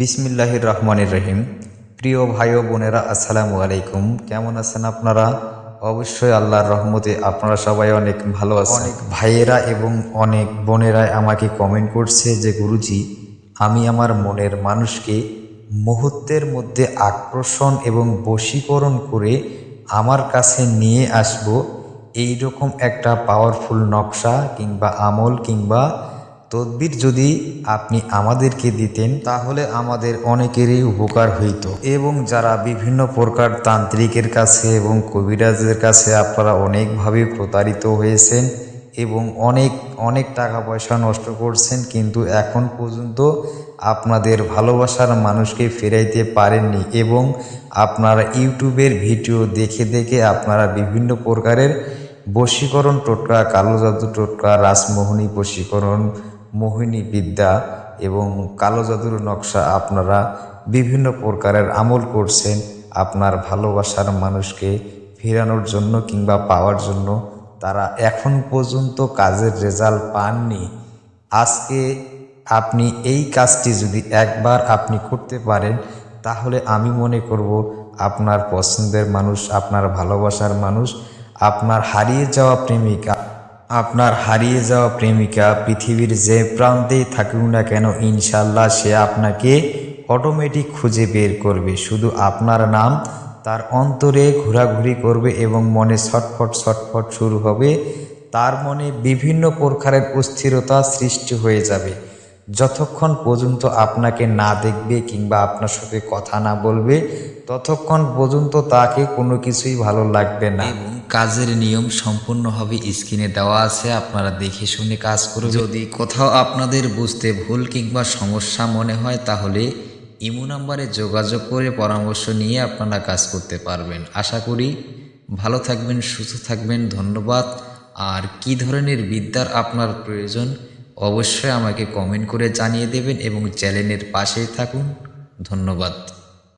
বিসমিল্লাহির রহমানির রহিম। প্রিয় ভাই ও বোনেরা আসসালামু আলাইকুম। কেমন আছেন আপনারা? অবশ্যই আল্লাহর রহমতে আপনারা সবাই অনেক ভালো আছেন। অনেক ভাইয়েরা এবং অনেক বোনেরা আমাকে কমেন্ট করছে যে গুরুজি আমি আমার মনের মানুষকে মুহূর্তের মধ্যে আকর্ষণ এবং বশীকরণ করে আমার কাছে নিয়ে আসব। এই রকম একটা পাওয়ারফুল নকশা কিংবা আমল কিংবা তদবির যদি আপনি আমাদেরকে দিতেন, তাহলে আমাদের অনেকেরই উপকার হইতো। এবং যারা বিভিন্ন প্রকার তান্ত্রিকের কাছে এবং কবিরাজের কাছে আপনারা অনেকভাবে প্রতারিত হয়েছেন এবং অনেক অনেক টাকা পয়সা নষ্ট করছেন, কিন্তু এখন পর্যন্ত আপনাদের ভালোবাসার মানুষকে ফেরাইতে পারেননি এবং আপনারা ইউটিউবের ভিডিও দেখে দেখে আপনারা বিভিন্ন প্রকারের বশীকরণ টোটকা, কালো জাদু টোটকা রাসমোহনী বশীকরণ মোহিনী বিদ্যা এবং কালো জাদুর নকশা আপনারা বিভিন্ন প্রকারের আমল করছেন। আপনার ভালোবাসার মানুষকে ফেরানোর জন্য কিংবা পাওয়ার জন্য তারা এখন পর্যন্ত কাজের রেজাল্ট পাননি। আজকে আপনি এই কাজটি যদি একবার আপনি করতে পারেন, তাহলে আমি মনে করব আপনার পছন্দের মানুষ, আপনার ভালোবাসার মানুষ, আপনার হারিয়ে যাওয়া প্রেমিকা। আপনার হারিয়ে যাওয়া প্রেমিকা পৃথিবীর যে প্রান্তেই থাকুক না কেন ইনশাল্লাহ সে আপনাকে অটোমেটিক খুঁজে বের করবে। শুধু আপনার নাম, তার অন্তরে ঘোরাঘুরি করবে এবং মনে ছটফট ছটফট শুরু হবে। তার মনে বিভিন্ন প্রকারের অস্থিরতা সৃষ্টি হয়ে যাবে। যতক্ষণ পর্যন্ত আপনাকে না দেখবে কিংবা আপনার সাথে কথা না বলবে, ততক্ষণ পর্যন্ত তাকে কোনো কিছুই ভালো লাগবে না। এবং কাজের নিয়ম সম্পূর্ণভাবে স্ক্রিনে দেওয়া আছে, আপনারা দেখে শুনে কাজ করবেন যদি কোথাও আপনাদের বুঝতে ভুল কিংবা সমস্যা মনে হয়, তাহলে ইমো নাম্বারে যোগাযোগ করে পরামর্শ নিয়ে আপনারা কাজ করতে পারবেন। আশা করি ভালো থাকবেন, সুস্থ থাকবেন, ধন্যবাদ। আর কি ধরনের বিদ্যার আপনার প্রয়োজন অবশ্যই আমাকে কমেন্ট করে জানিয়ে দেবেন এবং চ্যানেলের পাশেই থাকুন। ধন্যবাদ।